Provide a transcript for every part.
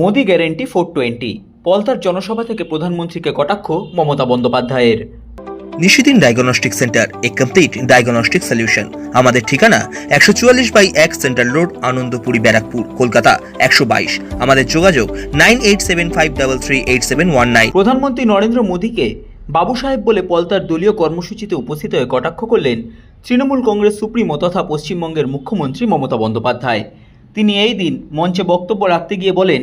Modi guarantee four twenty. পলতার জনসভা থেকে প্রধানমন্ত্রীকে কটাক্ষ মমতা বন্দ্যোপাধ্যায়ের। নিশিদিন ডায়াগনস্টিক সেন্টার এ কমপ্লিট ডায়াগনস্টিক সলিউশন আমাদের ঠিকানা একশো চুয়াল্লিশ বাই এক সেন্ট্রাল রোড আনন্দপুরি ব্যারাকপুর কলকাতা একশো বাইশ। আমাদের যোগাযোগ nine eight seven five double three eight seven one nine. প্রধানমন্ত্রী নরেন্দ্র মোদীকে বাবু সাহেব বলে পলতার দলীয় কর্মসূচিতে উপস্থিত হয়ে কটাক্ষ করলেন তৃণমূল কংগ্রেস সুপ্রিমো তথা পশ্চিমবঙ্গের মুখ্যমন্ত্রী মমতা বন্দ্যোপাধ্যায়। তিনি এই দিন মঞ্চে বক্তব্য রাখতে গিয়ে বলেন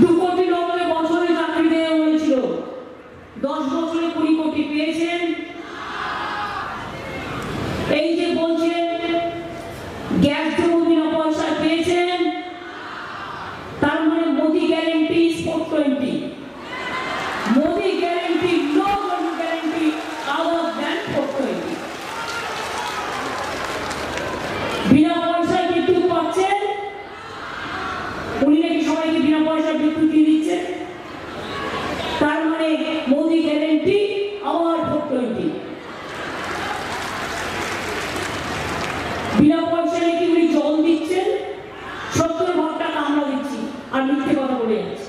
দু কোটি লোককে বছরে চাকরি দেওয়া হয়েছিল। দশ বছরে কুড়ি কোটি পেয়েছেন। এই যে বলছেন, গ্যাস দেবো বিনা পয়সায় পেয়েছেন তার মানে Modi guarantee four twenty Modi guarantee no guarantee our than four twenty বিনা পয়সায় বিদ্যুৎ পাচ্ছেন উনি নাকি সবাইকে বিনা পয়সায় বিদ্যুৎ দিয়ে দিচ্ছেন তার মানে Modi guarantee our four twenty বিনা পয়সায় নাকি উনি জল দিচ্ছেন সত্তর ভাগ টাকা আমরা দিচ্ছি আর মিথ্যে কথা বলে যাচ্ছে